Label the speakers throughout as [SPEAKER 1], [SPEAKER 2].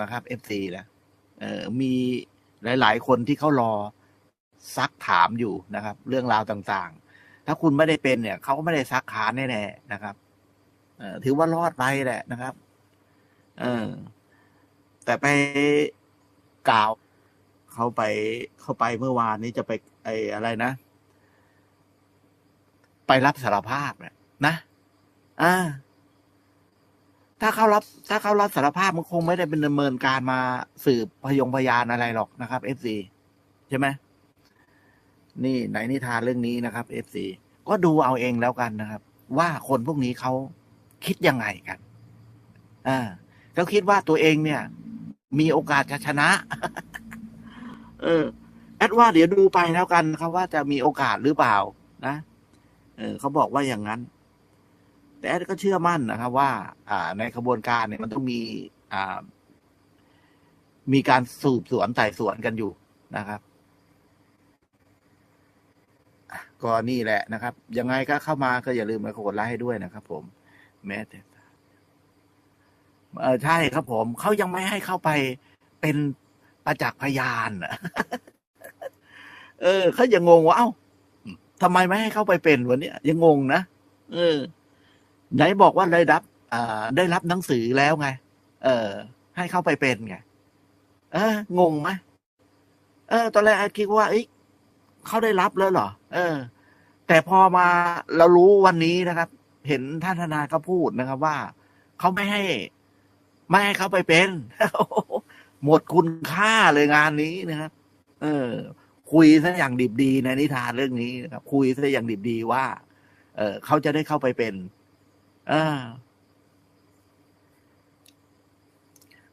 [SPEAKER 1] นะครับเอฟซีนะเออมีหลาย ๆ คนที่เขารอซักถามอยู่นะครับ เรื่องราวต่างๆ ถ้าคุณไม่ได้เป็นเนี่ยเขาก็ไม่ได้ซักค้านแน่ๆนะครับเออถือว่ารอดไปแหละนะครับ เออ แต่ไปกล่าวเขาไปเขาไปเมื่อวานนี้จะไปไออะไรนะ ไปรับสารภาพเนี่ยนะอ่า ถ้าเขารับถ้าเขารับสารภาพมันคงไม่ได้เป็นดำเนินการมาสืบพยงพยานอะไรหรอกนะครับเอฟซีใช่ไหมนี่ไหนนิทานเรื่องนี้นะครับเอฟซีก็ดูเอาเองแล้วกันนะครับ ว่าคนพวกนี้เขาคิดยังไงกันอ่าเขาคิดว่าตัวเองเนี่ย มีโอกาสจะชนะ เออ แอดว่าเดี๋ยวดูไปแล้วกันครับว่าจะมีโอกาสหรือเปล่า นะเออเขาบอกว่าอย่างนั้น แต่แอดก็เชื่อมั่นนะครับ ว่า อ่าในขบวนการเนี่ยมันต้องมีอ่า มีการสืบสวนไต่สวนกันอยู่นะครับก็นี่แหละนะครับ ยังไงก็เข้ามาก็อย่าลืมมากดไลค์ให้ด้วยนะครับ ผมแม้แต่เออใช่ครับผมเขายังไม่ให้เข้าไปเป็นประจักษ์พยานอะเออเขายังงงว่าเอ้าทำไมไม่ให้เข้าไปเป็นวันนี้ยังงงนะเออ ไหนบอกว่าได้รับอได้รับหนังสือแล้วไง เออ ให้เข้าไปเป็นไง เอองงไหมเออ ตอนแรกคิดว่าเอ้ยเขาได้รับแล้วเหรอ เออ แต่พอมาเรารู้วันนี้นะครับ เห็นท่านทนาก็พูดนะครับ ว่าเขาไม่ให้ ไม่ให้เขาไปเป็น หมดคุณค่าเลยงานนี้นะครับ เออ คุยซะอย่างดิบดีในนิทานเรื่องนี้นะครับ คุยซะอย่างดิบดีว่า เออเขาจะได้เข้าไปเป็น อ่า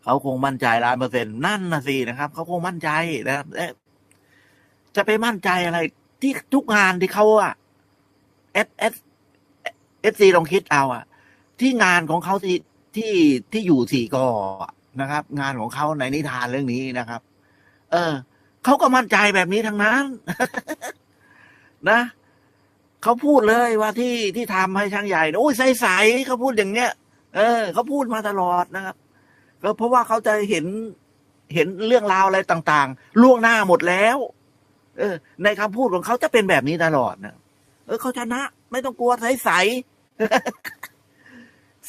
[SPEAKER 1] เขาคงมั่นใจล้านเปอร์เซ็นต์นั่นนะสินะครับเขาคงมั่นใจนะครับเอ๊ะจะไปมั่นใจอะไร ที่ทุกงานที่เขาอะเอสเอสเอสซีลองคิดเอาอะที่งานของเขาที่ที่ที่อยู่สี่กอนะครับ งานของเขาในนิทานเรื่องนี้นะครับ เออเขาก็มั่นใจแบบนี้ทั้งนั้น นะ เขาพูดเลยว่าที่ที่ทำให้ช่างใหญ่โอ้ยใสๆเขาพูดอย่างเนี้ย เออเขาพูดมาตลอดนะครับก็เพราะว่าเขาจะเห็นเห็นเรื่องราวอะไรต่าง ๆ ล่วงหน้าหมดแล้ว เออ ในคำพูดของเขาจะเป็นแบบนี้ตลอดนะเออเขาชนะ ไม่ต้องกลัวใสๆ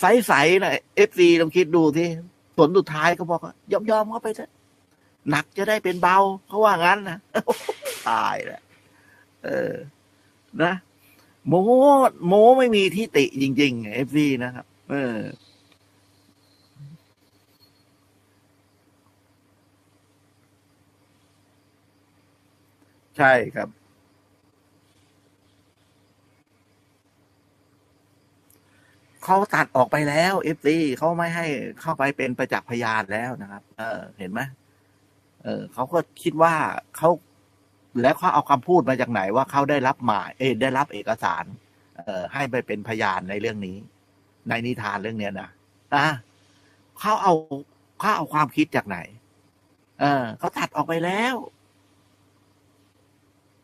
[SPEAKER 1] ใสๆนะเอฟซีลองคิดดูที่ผลสุดท้ายเขาบอกยอมยอมเขาไปเถอะหนักจะได้เป็นเบาเขาว่างั้นนะตายแหละเออ นะ โมโมไม่มีที่ติจริงๆเอฟซีนะครับ เออใช่ครับ เขาตัดออกไปแล้วเอฟซีเขาไม่ให้เข้าไปเป็นประจักษ์พยานแล้วนะครับ เออ เห็นไหมเออเขาก็คิดว่าเขา แล้วเขาเอาคำพูดมาจากไหนว่าเขาได้รับหมายเอได้รับเอกสาร เอ่อให้ไปเป็นพยานในเรื่องนี้ ในนิทานเรื่องเนี้ยนะอะเขาเอาเขาเอาความคิดจากไหน เออเขาตัดออกไปแล้ว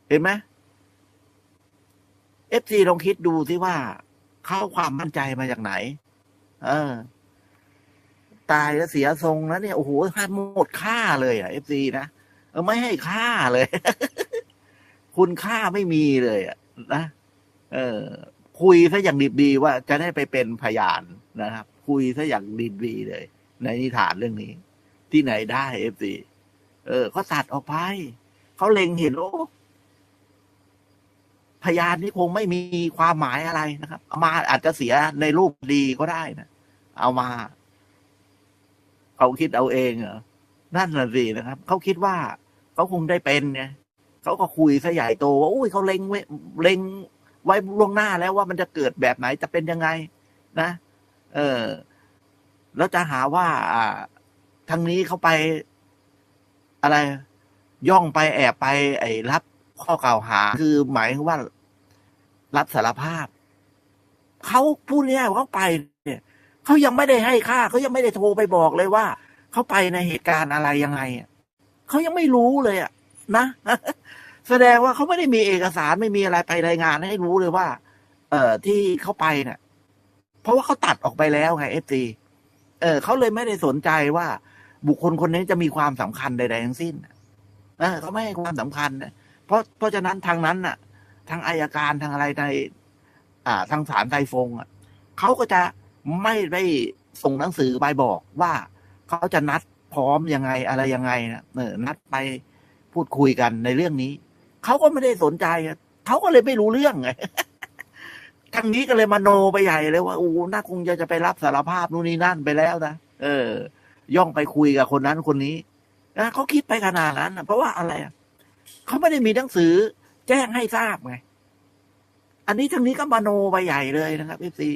[SPEAKER 1] เห็นไหมเอฟซีลองคิดดูสิว่าเขาเอาความมั่นใจมาจากไหน เออ ตายแล้วเสียทรงแล้วเนี่ยโอ้โหหันหมดค่าเลยอะเอฟซีนะไม่ให้ค่าเลย คุณค่าไม่มีเลยนะเออ คุยซะอย่างดีดีว่าจะได้ไปเป็นพยานนะครับ คุยซะอย่างดีดีเลย ในนิทานเรื่องนี้ ที่ไหนได้เอฟซีเออเขาตัดออกไปเขาเล็งเห็นโอ้พยานนี่คงไม่มีความหมายอะไรนะครับเอามาอาจจะเสียในรูปดีก็ได้นะเอามาเขาคิดเอาเองเหรอนั่นน่ะสินะครับเขาคิดว่าเขาคงได้เป็นไง เขาก็คุยซะใหญ่โตว่าอุ้ยเขาเล็งไว้เล็งไว้ล่วงหน้าแล้วว่ามันจะเกิดแบบไหนจะเป็นยังไง นะ เออ แล้วจะหาว่า อ่าทางนี้เขาไปอะไร ย่องไปแอบไป ไอ้รับข้อกล่าวหา คือหมายว่า รับสารภาพเขาพูดง่ายว่าเขาไปเนี่ยเขายังไม่ได้ให้ค่าเขายังไม่ได้โทรไปบอกเลยว่าเขาไปในเหตุการณ์อะไรยังไงเขายังไม่รู้เลยอะ นะ แสดงว่าเขาไม่ได้มีเอกสารไม่มีอะไรไปรายงานให้รู้เลยว่า เอ่อที่เขาไปเนี่ยเพราะว่าเขาตัดออกไปแล้วไงเอฟซีเออเขาเลยไม่ได้สนใจว่า บุคคลคนนี้จะมีความสำคัญใดๆทั้งสิ้นเออเขาไม่ให้ความสำคัญนะเพราะเพราะฉะนั้นทางนั้นน่ะ ทางอายการทางอะไรในอ่า ทางศาลไทฟงอะเขาก็จะไม่ได้ส่งหนังสือไปบอกว่าเขาจะนัดพร้อมยังไงอะไรยังไงนะเออนัดไป พูดคุยกันในเรื่องนี้เขาก็ไม่ได้สนใจอะเขาก็เลยไม่รู้เรื่องไงทางนี้ก็เลยมาโนไปใหญ่เลยว่าโอ้น่าคงจะจะไปรับสารภาพนู่นนี่นั่นไปแล้วนะเออ ย่องไปคุยกับคนนั้นคนนี้นะเขาคิดไปขนาดนั้นเพราะว่าอะไรอะเขาไม่ได้มีหนังสือแจ้งให้ทราบไง อันนี้ทางนี้ก็มาโนไปใหญ่เลยนะครับเอฟซี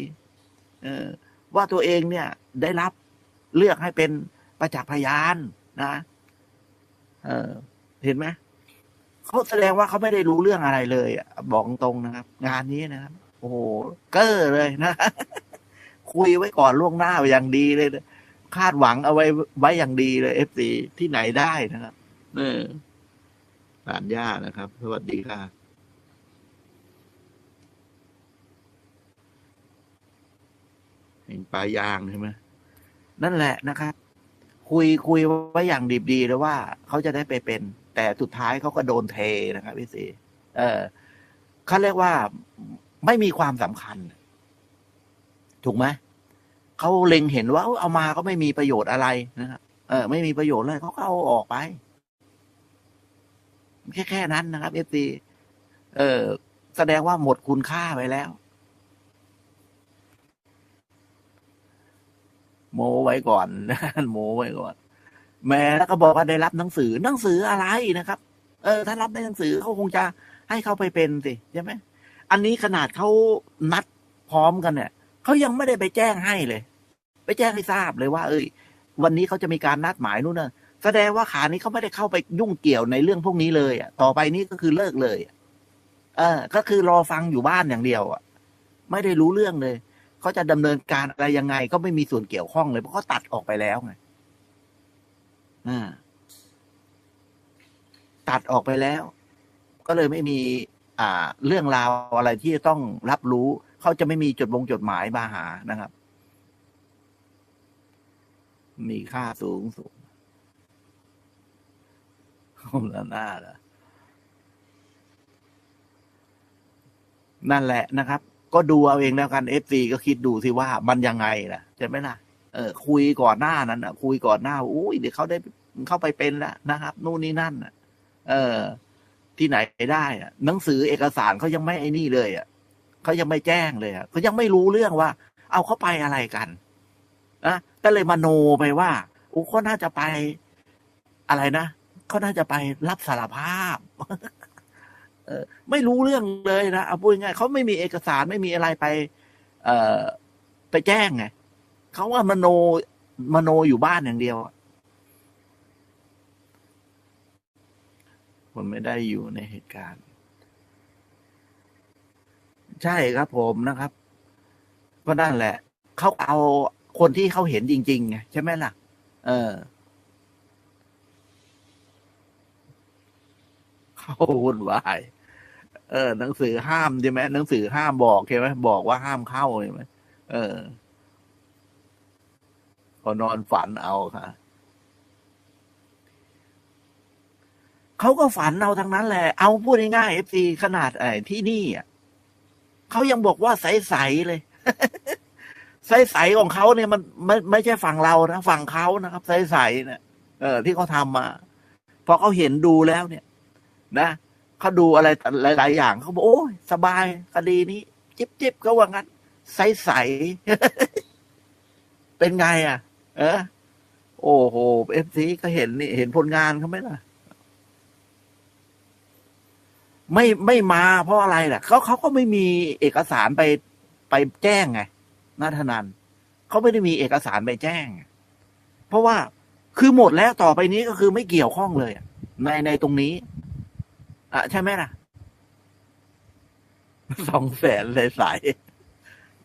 [SPEAKER 1] เออ ว่าตัวเองเนี่ย ได้รับเลือกให้เป็นประจักษ์พยานนะ เออ เห็นไหมเขาแสดงว่าเขาไม่ได้รู้เรื่องอะไรเลยอะบอกตรงนะครับ งานนี้นะครับ โอ้โหเก้อเลยนะ คุยไว้ก่อนล่วงหน้าไปอย่างดีเลยนะคาดหวังเอาไว้ไว้อย่างดีเลยเอฟซีที่ไหนได้นะครับเออหลานย่านะครับ สวัสดีค่ะเห็นปลายางใช่ไหมนั่นแหละนะครับ คุยคุยไว้อย่างดีดีเลยว่าเขาจะได้ไปเป็น แต่สุดท้ายเขาก็โดนเทนะครับพี่สีเออเขาเรียกว่าไม่มีความสำคัญ ถูกไหมเขาเล็งเห็นว่าเอามาก็ไม่มีประโยชน์อะไรนะครับเออ ไม่มีประโยชน์เลยเขาก็เอาออกไป แค่แค่นั้นนะครับเอฟซีเออ แสดงว่าหมดคุณค่าไปแล้วโมไว้ก่อน โมไว้ก่อน แม่แล้วก็บอกว่าได้รับหนังสือหนังสืออะไรนะครับ เออ ถ้ารับในหนังสือเขาคงจะให้เขาไปเป็นสิใช่ไหมอันนี้ขนาดเขานัดพร้อมกันเนี่ยเขายังไม่ได้ไปแจ้งให้เลย ไปแจ้งให้ทราบเลยว่า เอ้ย วันนี้เขาจะมีการนัดหมายนู่นน่ะแสดงว่าขานี้เขาไม่ได้เข้าไปยุ่งเกี่ยวในเรื่องพวกนี้เลยอะต่อไปนี้ก็คือเลิกเลยเออ ก็คือรอฟังอยู่บ้านอย่างเดียวอะ ไม่ได้รู้เรื่องเลยเขาจะดำเนินการอะไรยังไง ก็ไม่มีส่วนเกี่ยวข้องเลยเพราะเขาตัดออกไปแล้วไง ตัดออกไปแล้ว ก็เลยไม่มีอ่า เรื่องราวอะไรที่จะต้องรับรู้ เขาจะไม่มีจดบงจดหมายมาหานะครับ มีค่าสูงสูงคนละหน้าละนั่นแหละนะครับ ก็ดูเอาเองแล้วกันเอฟซีก็คิดดูสิว่ามันยังไงล่ะใช่ไหมล่ะ เออคุยก่อนหน้านั้นอะ คุยก่อนหน้าอุ้ยเดี๋ยวเขาได้เข้าไปเป็นแล้วนะครับ นู่นนี่นั่นอะ เออ ที่ไหนได้อะ หนังสือเอกสารเขายังไม่ไอ้นี่เลยอะเขายังไม่แจ้งเลยอะเขายังไม่รู้เรื่องว่า เอาเขาไปอะไรกันนะก็เลยมาโนไปว่าโอ้เขาน่าจะไปอะไรนะเขาน่าจะไปรับสารภาพ เออ ไม่รู้เรื่องเลยนะเอาพูดง่ายเขาไม่มีเอกสารไม่มีอะไรไป เออไปแจ้งไง เขาว่ามโนมโนอยู่บ้านอย่างเดียวอะผมไม่ได้อยู่ในเหตุการณ์ ใช่ครับผมนะครับ ก็นั่นแหละ เขาเอาคนที่เขาเห็นจริงๆไงใช่ไหมล่ะ เออเขาวุ่นวายเออ หนังสือห้ามใช่ไหมหนังสือห้ามบอกใช่ไหมบอกว่าห้ามเข้าใช่ไหมเออ พอนอนฝันเอาค่ะเขาก็ฝันเอาทั้งนั้นแหละ เอาพูดง่ายๆเอฟซีขนาดไอ้ที่นี่อะเขายังบอกว่าใสๆเลยใสๆของเขาเนี่ยมันไม่ไม่ใช่ฝั่งเรานะฝั่งเขานะครับใสๆเนี่ยเออ ที่เขาทำมาพอเขาเห็นดูแล้วเนี่ย นะเขาดูอะไรหลาย ๆ อย่างเขาบอกโอ้ยสบายคดีนี้ จิบจิบก็ว่างั้นใสๆเป็นไงอะ เออโอ้โหเอฟซีก็เห็นนี่เห็นผลงานเขาไหมล่ะ ไม่ไม่มาเพราะอะไรล่ะเขาเขาก็ไม่มีเอกสารไปไปแจ้งไงนาธนันเขาไม่ได้มีเอกสารไปแจ้ง เพราะว่าคือหมดแล้วต่อไปนี้ก็คือไม่เกี่ยวข้องเลยในในตรงนี้อะใช่ไหมล่ะสองแสนเลยสาย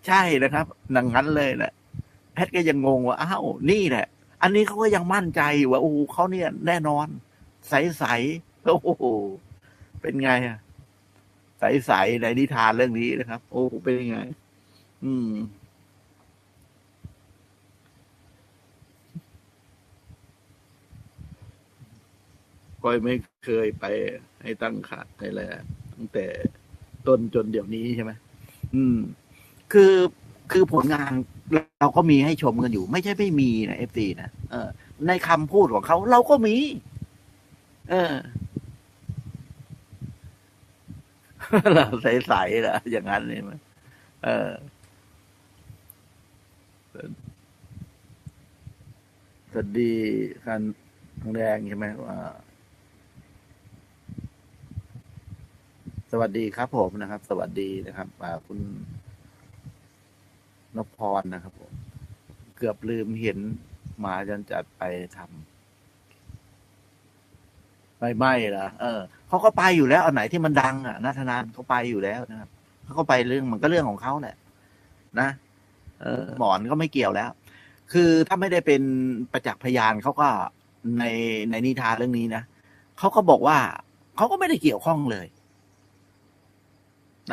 [SPEAKER 1] ใช่นะครับดังนั้นเลยแหละ พทย์ก็ยังงงว่าอ้าวนี่แหละ อันนี้เขาก็ยังมั่นใจว่าโอ้เขาเนี่ย แน่นอน ใสๆโอ้โหเป็นไงอะใสๆในนิทานเรื่องนี้นะครับ โอ้เป็นยังไง อืมก้อยไม่เคยไปให้ตั้งขาดให้อะไรตั้งแต่ต้นจนเดี๋ยวนี้ใช่ไหมอืม คือ คือผลงานเราก็มีให้ชมกันอยู่ ไม่ใช่ไม่มีนะเอฟซีนะเออ ในคำพูดของเขาเราก็มี เออเราใสๆนะอย่างนั้นเลยมั้ยเออสวัสดีกันทางแดงใช่ไหมว่าสวัสดีครับผมนะครับ สวัสดีนะครับอ่าคุณ นพพรนะครับผม เกือบลืมเห็นหมาจนจัดไปทำไม่ไม่ละเออเขาก็ไปอยู่แล้วอันไหนที่มันดังอะนัทนานเขาไปอยู่แล้วนะครับเขาก็ไปเรื่องมันก็เรื่องของเขาแหละนะเออหมอนก็ไม่เกี่ยวแล้ว คือถ้าไม่ได้เป็นประจักษ์พยานเขาก็ในในนิทานเรื่องนี้นะเขาก็บอกว่าเขาก็ไม่ได้เกี่ยวข้องเลย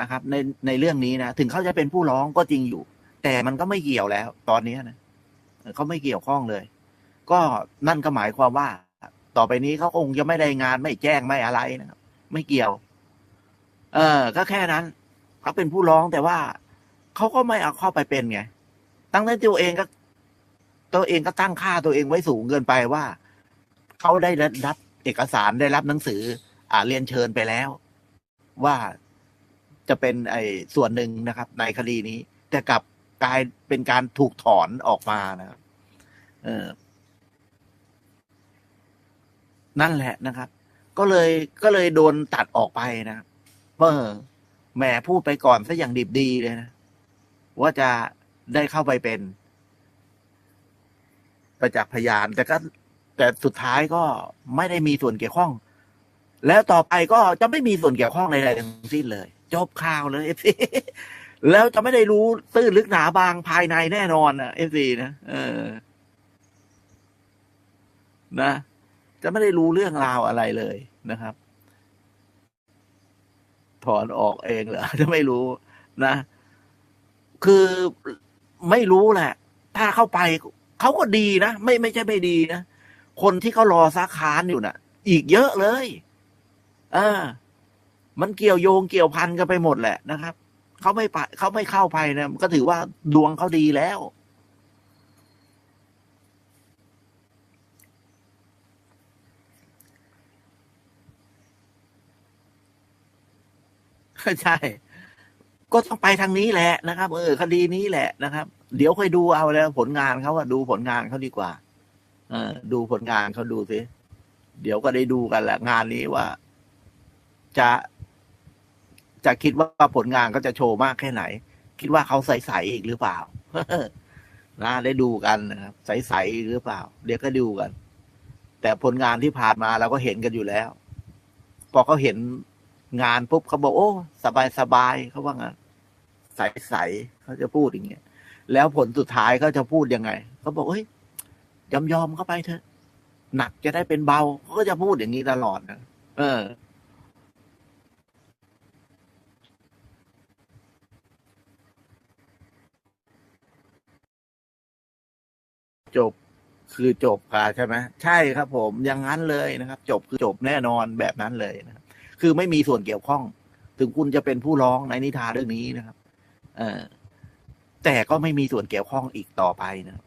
[SPEAKER 1] นะครับ ในในเรื่องนี้นะถึงเขาจะเป็นผู้ร้องก็จริงอยู่ แต่มันก็ไม่เกี่ยวแล้ว ตอนนี้นะเขาไม่เกี่ยวข้องเลย ก็นั่นก็หมายความว่า ต่อไปนี้เขาคงจะไม่ได้งานไม่แจ้งไม่อะไรนะครับ ไม่เกี่ยว เออ ก็แค่นั้นเขาเป็นผู้ร้องแต่ว่าเขาก็ไม่เอาเข้าไปเป็นไงตั้งแต่ตัวเองก็ ตัวเองก็ตั้งค่าตัวเองไว้สูงเกินไปว่าเขาได้รับเอกสารได้รับหนังสือ อ่าเรียนเชิญไปแล้ว ว่าจะเป็นไอ้ส่วนหนึ่งนะครับ ในคดีนี้ แต่กับ กลายเป็นการถูกถอนออกมานะครับ เออ นั่นแหละนะครับ ก็เลยก็เลยโดนตัดออกไปนะเออแหมพูดไปก่อนซะอย่างดิบดีเลยนะ ว่าจะได้เข้าไปเป็น ประจักษ์พยาน แต่ก็แต่สุดท้ายก็ไม่ได้มีส่วนเกี่ยวข้อง แล้วต่อไปก็จะไม่มีส่วนเกี่ยวข้องใดๆทั้งสิ้นเลย จบข่าวเลยเอฟซี แล้วจะไม่ได้รู้ตื้นลึกหนาบางภายในแน่นอนนะเอฟซีนะเออ นะ จะไม่ได้รู้เรื่องราวอะไรเลยนะครับ ถอนออกเองเหรอจะไม่รู้นะ คือไม่รู้แหละ ถ้าเข้าไปเขาก็ดีนะ ไม่ไม่ใช่ไม่ดีนะ คนที่เขารอซักค้านอยู่น่ะ อีกเยอะเลย เออ มันเกี่ยวโยงเกี่ยวพันกันไปหมดแหละนะครับ เขาไม่ไปเขาไม่เข้าไปนะก็ถือว่าดวงเขาดีแล้ว ใช่ ก็ต้องไปทางนี้แหละนะครับ เออ คดีนี้แหละนะครับ เดี๋ยวค่อยดูเอาแล้วผลงานเขาอะดูผลงานเขาดีกว่า เออ ดูผลงานเขาดูสิเดี๋ยวก็ได้ดูกันแหละงานนี้ว่า จะ จะคิดว่าผลงานเขาจะโชว์มากแค่ไหน คิดว่าเขาใสๆอีกหรือเปล่านะได้ดูกันนะครับใสๆหรือเปล่า เดี๋ยวก็ดูกัน แต่ผลงานที่ผ่านมาเราก็เห็นกันอยู่แล้ว พอเขาเห็นงานปุ๊บเขาบอกโอ้สบายสบายเขาว่างั้นใสๆเขาจะพูดอย่างเงี้ยแล้วผลสุดท้ายเขาจะพูดยังไงเขาบอกเฮ้ยยอมยอมเข้าไปเถอะ หนักจะได้เป็นเบาเขาก็จะพูดอย่างนี้ตลอดนะเออ จบคือจบค่ะใช่ไหมใช่ครับ ผมอย่างนั้นเลยนะครับ จบคือจบแน่นอนแบบนั้นเลยนะครับ คือไม่มีส่วนเกี่ยวข้อง ถึงคุณจะเป็นผู้ร้องในนิทานเรื่องนี้นะครับ เออแต่ก็ไม่มีส่วนเกี่ยวข้องอีกต่อไปนะครับ